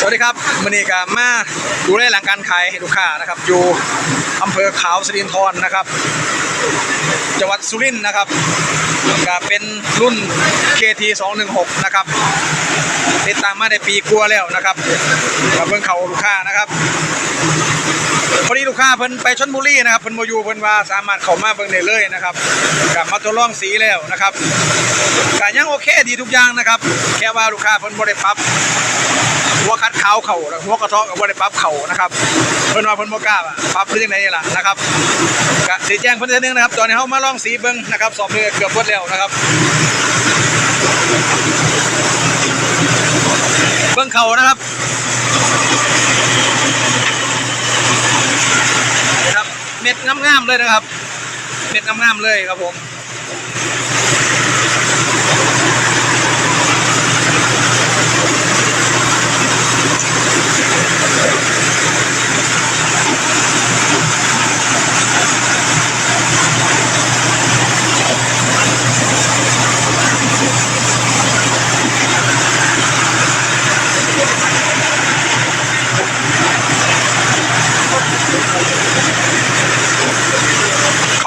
สวัสดีครับมันนี่ก็มาดูแลหลังการขายให้ลูกค้านะครับ อยู่อำเภอขาวสิรินทรนะครับ จังหวัดสุรินทร์นะครับก็เป็นรุ่น KT 216นะครับติดตามมาได้ปีกลัวแล้วนะครับมาเบิ่งเขาลูกค้านะครับ พอดีลูกค้าเพิ่นไปชลบุรีนะครับเพิ่นโมยูเพิ่นว่าสามารถเข้ามาเบิ่งได้เลยนะครับกลับมาทดลองสีแล้วนะครับก็ยังโอเคดีทุกอย่างนะครับ แค่ว่าลูกค้าเพิ่นบ่ได้ปรับหัวคัดขาเข่าหัวกระเทาะกับว่ได้ปรั๊บเข่านะครับเพิ่นว่าเพิ่นบ่กล้าปรั๊บหรือยังไหนล่ะนะครับก็สีแจ้งเพิ่นเทื่อนึงนะครับ ตอนนี้เฮามาลองสีเบิ่งนะครับสอบเนื้อเกือบหมดแล้วนะครับเบิ่งเข่านะครับเม็ด งามๆเลยนะครับ เม็ดงามๆเลยครับผม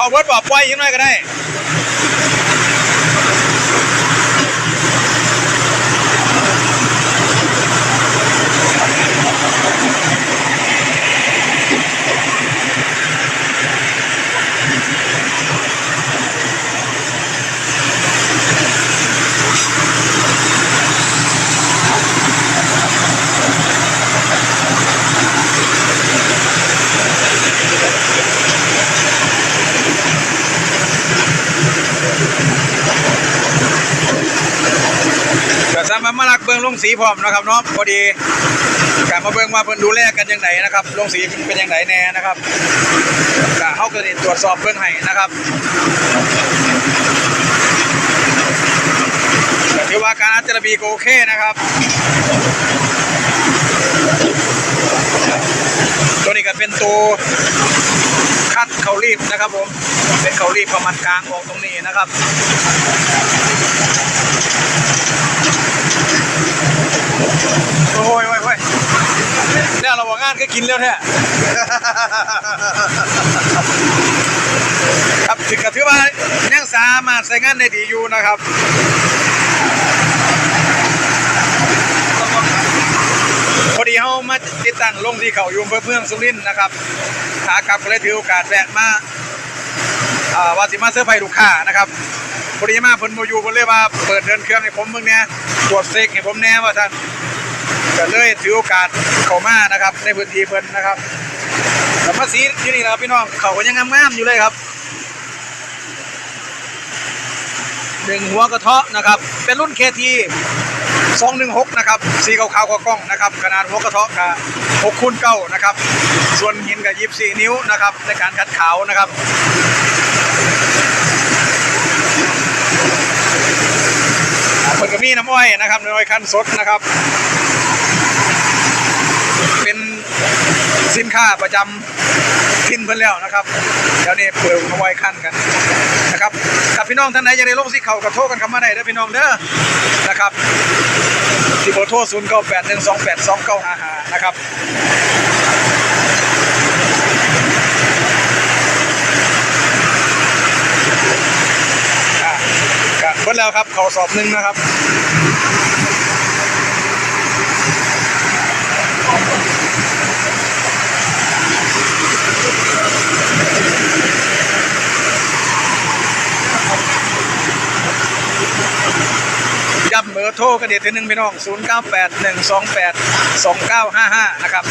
เอา เวิร์ดบอกปล่อยยังไงก็ได้ ก็สามารถมาลักเบิ่งลงสีพร้อมนะครับเนาะพอดีกมาเบิ่งว่าเพิ่นดูแลกันยังไงนะครับลงสีเป็นยังไงแน่นะครับก็เฮาก็ได้ตรวจสอบเบิ่งให้นะครับก็ถือว่าการอัจฉริยก็โอเคนะครับตัวนี้ก็เป็นตัวคัดเขารีบนะครับผมเป็นเขารีบประมาณกลางออกตรงนี้นะครับ โอ้ยโอ้ยโอ้ยเนี่ยเราบอกงานก็กินแล้วแท้ครับถือก็ถือว่ายังสามารถใช้งานได้ดีอยู่นะครับพอดีเขามาติดตั้งลงที่เขายู่อำเภอเมืองสุรินนะครับขากลับก็เลยถือโอกาสแวะมาว่าสิมาเสื้อร์ไผ่ลูกค้านะครับพอดีมาเพิ่นมยูเพิ่นเลยว่าเปิดเดินเครื่องให้ผมเบิ่งเนี่ยตรวจเซ็กให้ผมแน่ว่าท่าน ก็เลยถือโอกาสเข้ามานะครับ ในพื้นที่เพิ่นนะครับแต่มาสีอยู่นี่นะครับพี่น้องเขาก็ยังงามๆอยู่เลยครับหนึ่งหัวกระเทาะนะครับ เป็นรุ่น KT 216นะครับสีขาวๆกับกล้องนะครับ ขนาดหัวกระเทาะกับ6คูณ9นะครับ ส่วนหินกับ24นิ้วนะครับ ในการคัดขาวนะครับเปิดกระมีน้ำอ้อยนะครับน้ำอ้อยคั้นสดนะครับ สินค้าประจำทินเพิ่นแล้วนะครับเดี๋ยวนี้เปิดน้ำอ้อยคั้นกันนะครับกับพี่น้องท่านไหนอยากได้ลงสีเขากับโทรกันเข้ามาได้เด้อพี่น้องเด้อนะครับที่เบอร์โทร0 9 8 1 2 8 2 9 5 5นะครับอะก็เพิ่นแล้วครับเขาสอบหนึ่งนะครับ ย้ำเบอร์ โทรกันเด็ดทีหนึ่งพี่น้อง0 9 8 1 2 8 2 9 5 5นะครับ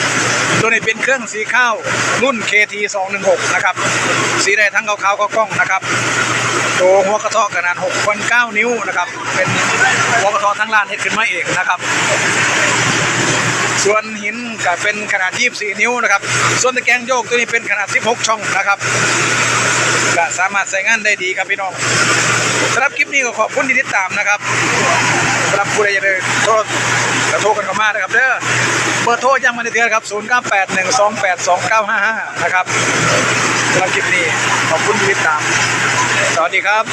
ตัวนี้เป็นเครื่องสีข้าวรุ่น KT 216นะครับสีได้ทั้งขาวๆก็กล้องนะครับตัวหัวกระเทาะขนาด6.9นิ้วนะครับเป็นหัวกระเทาะทั้งลานเฮ็ดขึ้นมาเองนะครับส่วนหินก็เป็นขนาด 24 นิ้วนะครับ ส่วนตะแกรงโยกตัวนี้เป็นขนาด 16 ช่องนะครับก็สามารถใช้งานได้ดีครับพี่น้องสำหรับคลิปนี้ก็ขอบคุณที่ติดตามนะครับ สำหรับผู้ใดอยากจะโทรกระโทรกันเข้ามานะครับเด้อเบอร์โทรยังมาในเทือนครับ 0 9 8 1 2 8 2 9 5 5 นะครับสำหรับคลิปนี้ขอบคุณที่ติดตาม สวัสดีครับ